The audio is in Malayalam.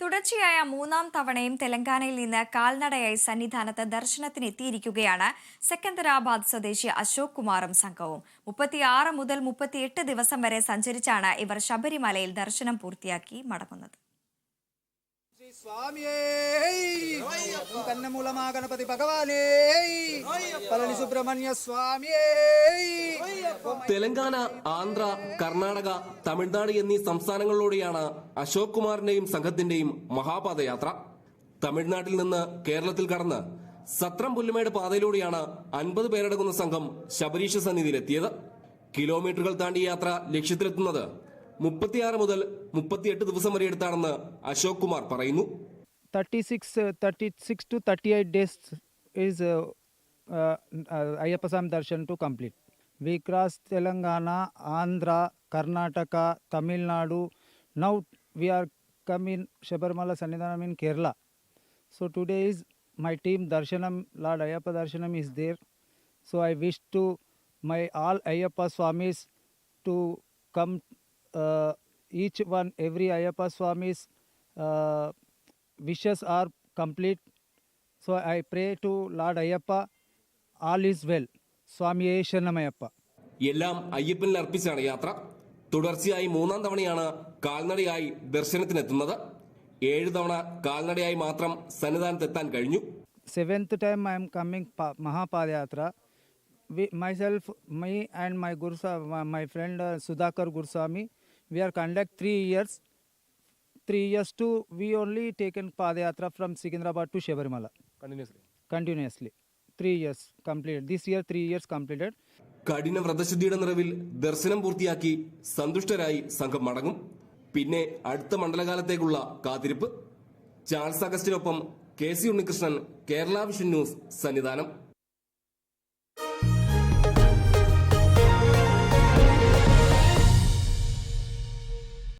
തുടർച്ചയായ മൂന്നാം തവണയും തെലങ്കാനയിൽ നിന്ന് കാൽനടയായി സന്നിധാനത്ത് ദർശനത്തിന് എത്തിയിരിക്കുകയാണ് സെക്കന്ദരാബാദ് സ്വദേശി അശോക് കുമാറും സംഘവും. മുപ്പത്തിയാറ് മുതൽ മുപ്പത്തിയെട്ട് ദിവസം വരെ സഞ്ചരിച്ചാണ് ഇവർ ശബരിമലയിൽ ദർശനം പൂർത്തിയാക്കി മടങ്ങുന്നത്. സ്വാമിയേ ഗണപതി ഭഗവാനേ പളനി സുബ്രഹ്മണ്യ സ്വാമിയേ. തെലങ്കാന ആന്ധ്ര കർണാടക തമിഴ്നാട് എന്നീ സംസ്ഥാനങ്ങളിലൂടെയാണ് അശോക് കുമാറിന്റെയും സംഘത്തിന്റെയും മഹാപാദയാത്ര. തമിഴ്നാട്ടിൽ നിന്ന് കേരളത്തിൽ കടന്ന് സത്രം പുല്ലുമേട് പാതയിലൂടെയാണ് അൻപത് പേരടങ്ങുന്ന സംഘം ശബരീശ സന്നിധിയിലെത്തിയത്. കിലോമീറ്ററുകൾ താണ്ടി യാത്ര ലക്ഷ്യത്തിലെത്തുന്നത് മുപ്പത്തിയാറ് മുതൽ മുപ്പത്തിയെട്ട് ദിവസം വരെ എടുത്താണെന്ന് അശോക് കുമാർ പറയുന്നു. 36, six 36 to 38 days is days is uh, darshan to darshan cross Telangana Andhra Karnataka Tamil Nadu now we are come in Sabarimala Sannidhanam in Kerala. So today is my team darshanam Lord Ayyappa darshanam is there. So I wish to my all Ayyappa swamis to come each one every Ayyappa swamis wishes are complete. So I pray to Lord Ayyappa all is well. Swami Shanamayappa. എല്ലാം അയ്യപ്പനിൽ അർപ്പിച്ചാണ് യാത്ര തുടർച്ചയായി മൂന്നാം തവണയാണ് കാൽനടയായി ദർശനത്തിനെത്തുന്നത് ഏഴ് തവണ കാൽനടയായി മാത്രം സന്നിധാനത്തെത്താൻ കഴിഞ്ഞു Seventh time I am coming pa- Mahapadayatra. We, myself, me and my Guru, Sa- my- my friend uh, Sudhakar Gurswami, we are conduct three years. Three years to we only taken Padayatra from Secunderabad to years complete this year three years completed. കഠിന വ്രതശുദ്ധിയുടെ നിറവിൽ ദർശനം പൂർത്തിയാക്കി സന്തുഷ്ടരായി സംഘം മടങ്ങും. പിന്നെ അടുത്ത മണ്ഡലകാലത്തേക്കുള്ള കാത്തിരിപ്പ്. Charles അഗസ്റ്റിനൊപ്പം K C Unnikrishnan Kerala vision news Sannidhanam.